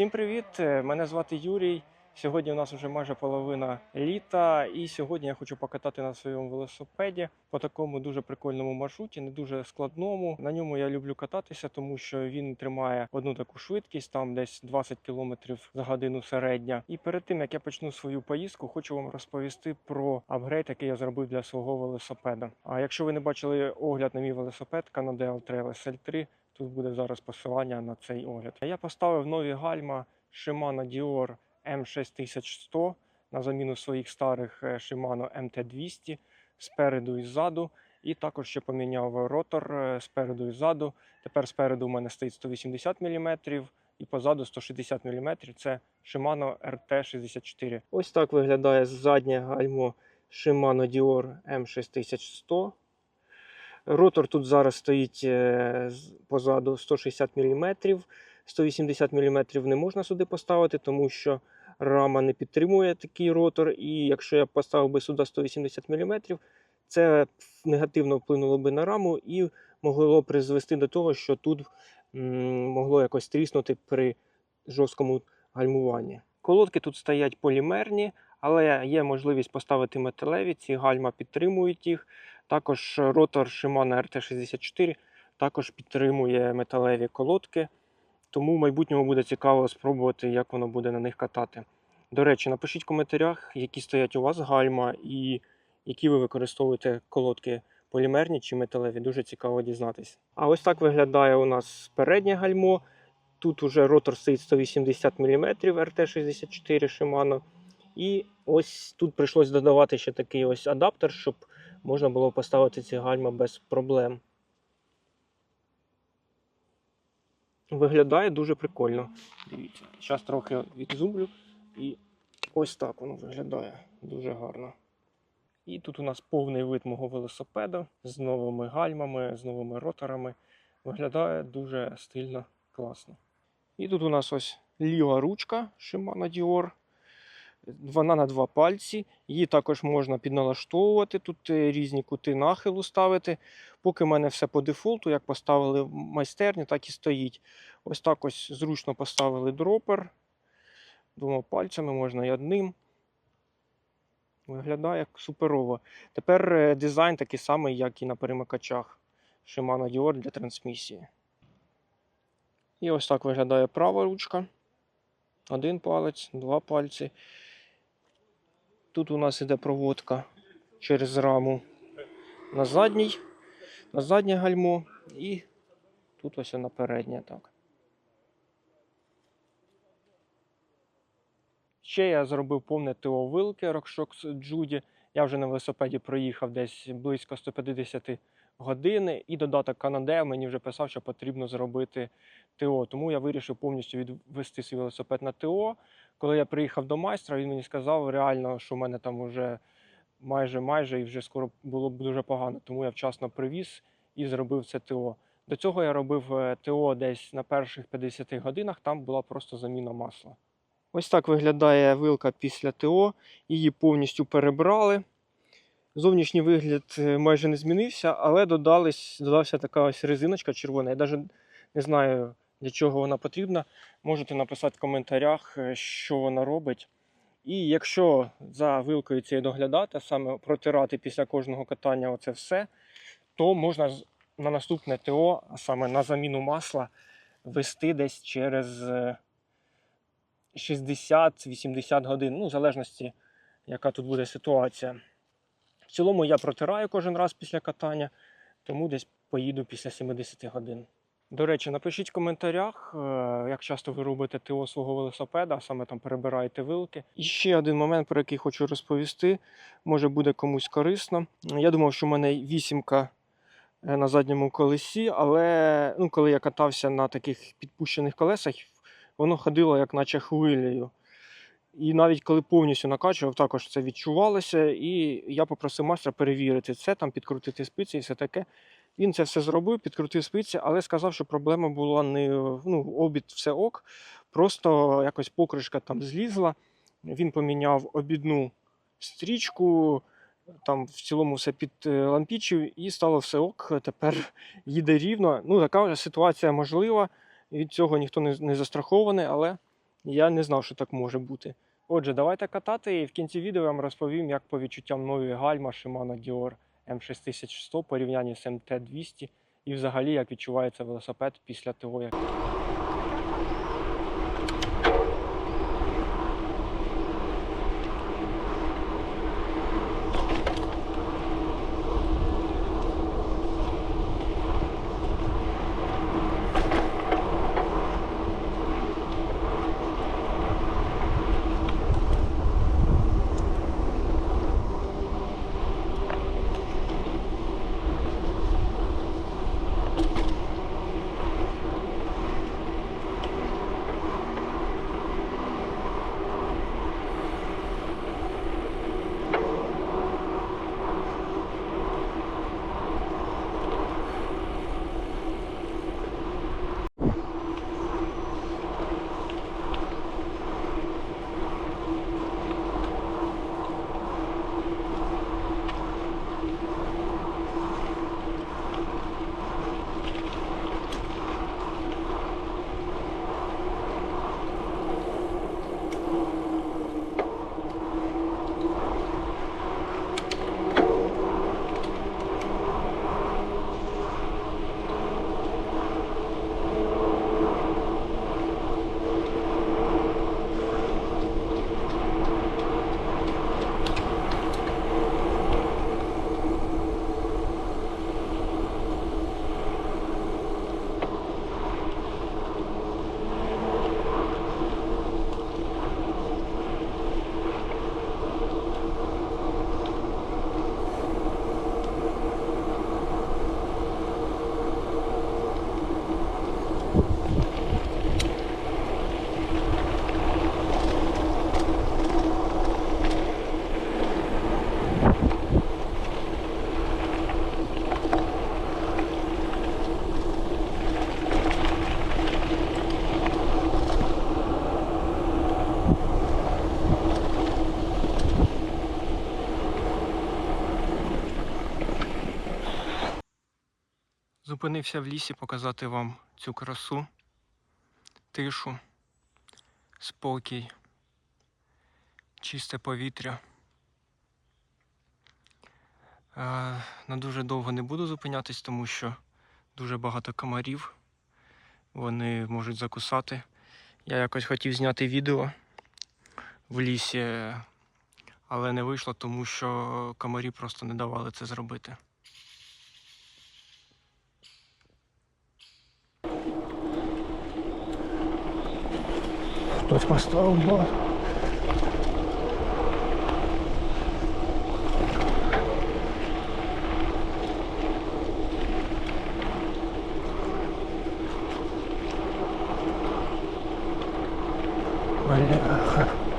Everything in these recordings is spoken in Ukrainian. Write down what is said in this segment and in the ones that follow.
Всім привіт! Е, Мене звати Юрій. Сьогодні у нас вже майже половина літа, і сьогодні я хочу покатати на своєму велосипеді по такому дуже прикольному маршруті, не дуже складному. На ньому я люблю кататися, тому що він тримає одну таку швидкість, там десь 20 км за годину середня. І перед тим як я почну свою поїздку, хочу вам розповісти про апгрейд, який я зробив для свого велосипеда. А якщо ви не бачили огляд на мій велосипед Canadel Trail SL3, Тут буде зараз посилання на цей огляд. Я поставив нові гальма Shimano Dior M6100 на заміну своїх старих е, Shimano MT200 спереду і ззаду. І також ще поміняв ротор е, спереду і ззаду. Тепер спереду у мене стоїть 180 мм і позаду 160 мм. Це Shimano RT64. Ось так виглядає заднє гальмо Shimano Dior M6100. Ротор тут зараз стоїть е, позаду 160 мм. 180 мм не можна сюди поставити, тому що рама не підтримує такий ротор. І якщо я поставив би сюди 180 мм, це негативно вплинуло би на раму і могло призвести до того, що тут могло якось тріснути при жорсткому гальмуванні. Колодки тут стоять полімерні, але є можливість поставити металеві. Ці гальма підтримують їх. Також ротор Shimano RT64 також підтримує металеві колодки, тому в майбутньому буде цікаво спробувати, як воно буде на них катати. До речі, напишіть в коментарях, які стоять у вас гальма і які ви використовуєте колодки полімерні чи металеві. Дуже цікаво дізнатися. А ось так виглядає у нас переднє гальмо. Тут уже ротор стоїть 180 мм RT64 Shimano. І ось тут прийшлось додавати ще такий ось адаптер, щоб можна було поставити ці гальма без проблем. Виглядає дуже прикольно. Дивіться, зараз трохи відзумлю і ось так воно виглядає дуже гарно. І тут у нас повний вид мого велосипеда з новими гальмами, з новими роторами. Виглядає дуже стильно, класно. І тут у нас ось ліва ручка Shimano Dior. Вона на два пальці. Її також можна підналаштовувати. Тут е, різні кути нахилу ставити. Поки в мене все по дефолту, як поставили в майстерні, так і стоїть. Ось так ось зручно поставили дропер. Двома пальцями можна і одним. Виглядає суперово. Тепер е, дизайн такий самий, як і на перемикачах Shimano Dior для трансмісії. І ось так виглядає права ручка. Один палець, два пальці. Тут у нас іде проводка через раму на задній, на заднє гальмо і тут ось на переднє так. Ще я зробив повне ТО вилки RockShox Judy. Я вже на велосипеді проїхав десь близько 150 годин, і додаток Canada мені вже писав, що потрібно зробити ТО. Тому я вирішив повністю відвести свій велосипед на ТО. Коли я приїхав до майстра, він мені сказав реально, що в мене там вже майже майже і вже скоро було б дуже погано. Тому я вчасно привіз і зробив це ТО. До цього я робив е, ТО десь на перших 50 годинах, там була просто заміна масла. Ось так виглядає вилка після ТО. Її повністю перебрали. Зовнішній вигляд е, майже не змінився, але додались, додався така ось резиночка червона. Я навіть не знаю, для чого вона потрібна. Можете написати в коментарях, е, що вона робить. І якщо за вилкою цією доглядати, саме протирати після кожного катання оце все, то можна на наступне ТО, а саме на заміну масла, вести десь через е, 60-80 годин, ну, в залежності, яка тут буде ситуація. В цілому я протираю кожен раз після катання, тому десь поїду після 70 годин. До речі, напишіть в коментарях, е, як часто ви робите ТО свого велосипеда, а саме там перебираєте вилки. І ще один момент, про який хочу розповісти, може буде комусь корисно. Я думав, що в мене вісімка е, на задньому колесі, але ну, коли я катався на таких підпущених колесах, воно ходило як наче хвилею. І навіть коли повністю накачував, також це відчувалося. І я попросив майстра перевірити це, там підкрутити спиці і все таке. Він це все зробив, підкрутив спиці, але сказав, що проблема була не ну, обід, все ок. Просто якось покришка там злізла. Він поміняв обідну стрічку, там в цілому все підлампічив і стало все ок. Тепер їде рівно. Ну, така ситуація можлива. Від цього ніхто не застрахований, але Я не знав, що так може бути. Отже, давайте катати і в кінці відео я вам розповім, як по відчуттям нові гальма Shimano Dior M6100 в порівнянні з MT200 і взагалі як відчувається велосипед після того, як Зупинився в лісі показати вам цю красу, тишу, спокій, чисте повітря. Е, На дуже довго не буду зупинятись, тому що дуже багато комарів. Вони можуть закусати. Я якось хотів зняти відео в лісі, але не вийшло, тому що комарі просто не давали це зробити. Хтось поставив бар. Бляха.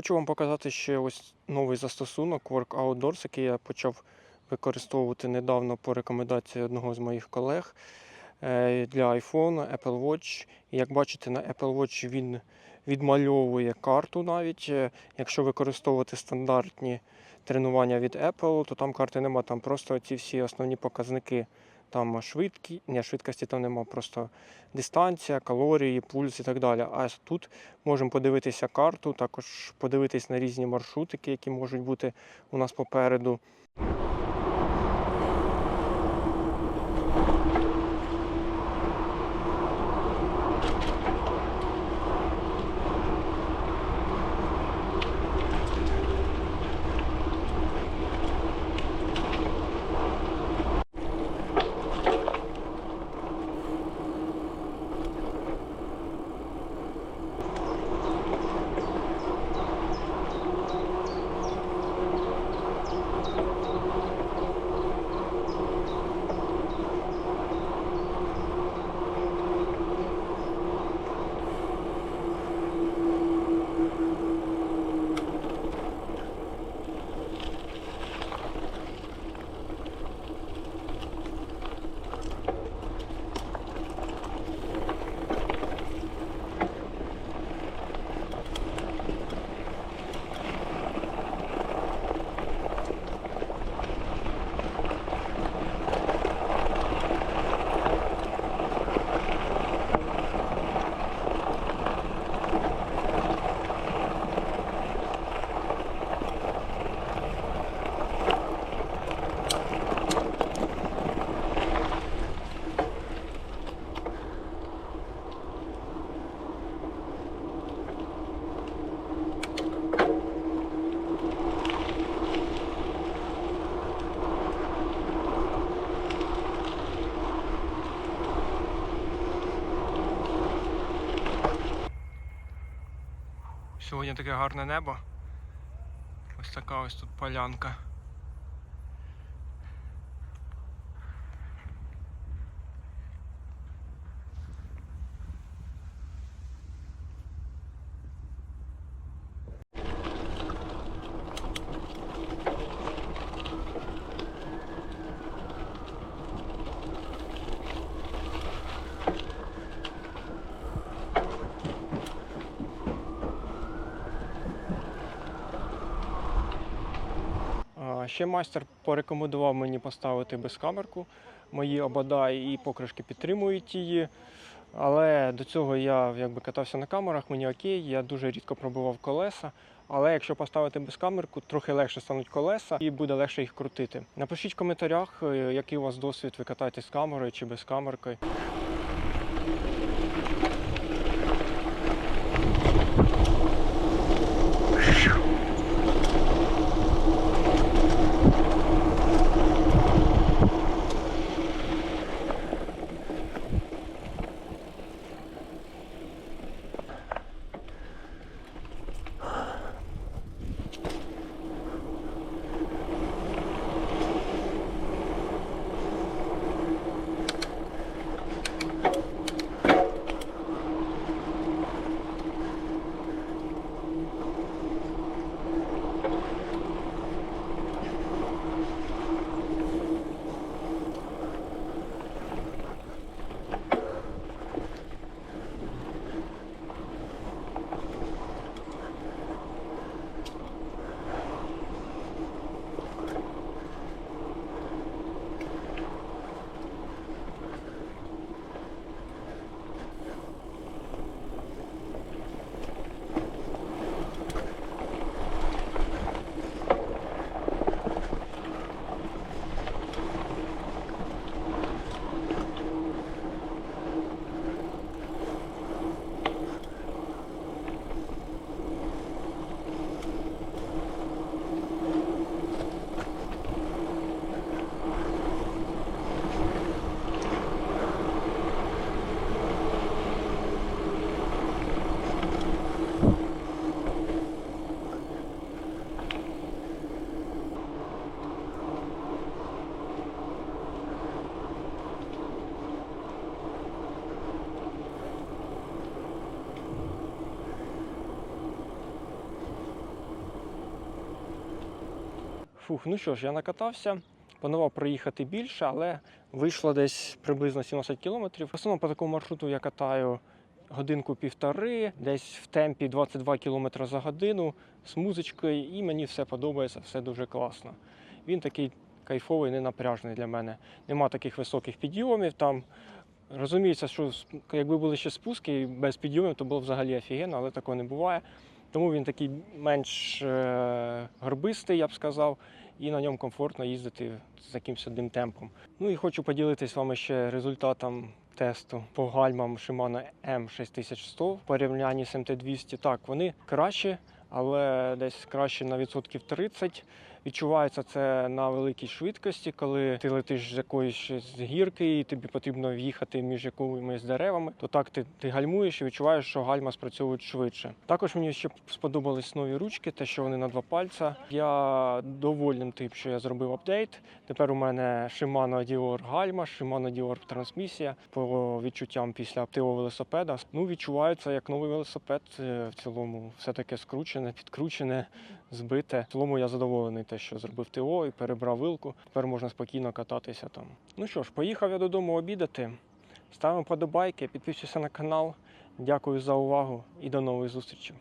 Хочу вам показати ще ось новий застосунок Work Outdoors, який я почав використовувати недавно по рекомендації одного з моїх колег е, для iPhone, Apple Watch. Як бачите, на Apple Watch він відмальовує карту навіть. Е, Якщо використовувати стандартні тренування від Apple, то там карти нема, там просто ці всі основні показники. Там швидкі, ні, швидкості там нема, просто дистанція, калорії, пульс і так далі. А тут можемо подивитися карту, також подивитись на різні маршрутики, які можуть бути у нас попереду. Сьогодні таке гарне небо. Ось така ось тут полянка. А, Ще майстер порекомендував мені поставити безкамерку. Мої обода і покришки підтримують її. Але до цього я якби катався на камерах, мені окей, я дуже рідко пробував колеса. Але якщо поставити безкамерку, трохи легше стануть колеса і буде легше їх крутити. Напишіть в коментарях, е, який у вас досвід, ви катаєтесь з камерою чи без камерки. Фух, ну що ж, я накатався. Планував проїхати більше, але вийшло десь приблизно 17 кілометрів. В основному по такому маршруту я катаю годинку-півтори, десь в темпі 22 км за годину з музичкою, і мені все подобається, все дуже класно. Він такий кайфовий, ненапряжний для мене. Нема таких високих підйомів там. Розуміється, що якби були ще спуски без підйомів, то було взагалі офігенно, але такого не буває. Тому він такий менш е, горбистий, я б сказав, і на ньому комфортно їздити з якимось одним темпом. Ну і хочу поділитися з вами ще результатом тесту по гальмам Shimano M6100 в порівнянні з MT200. Так, вони краще, але десь краще на відсотків 30. Відчувається це на великій швидкості, коли ти летиш з якоїсь з гірки, і тобі потрібно в'їхати між якимись деревами, то так ти, ти гальмуєш і відчуваєш, що гальма спрацьовують швидше. Також мені ще сподобались нові ручки, те, що вони на два пальця. Я довольним тим, що я зробив апдейт. Тепер у мене Shimano Dior гальма, Shimano Dior трансмісія по відчуттям після ТО велосипеда. Ну, відчувається як новий велосипед е, в цілому. Все таке скручене, підкручене, збите. В цілому я задоволений те, що зробив ТО і перебрав вилку. Тепер можна спокійно кататися там. Ну що ж, поїхав я додому обідати. Ставимо подобайки, підписуйся на канал. Дякую за увагу і до нової зустрічей.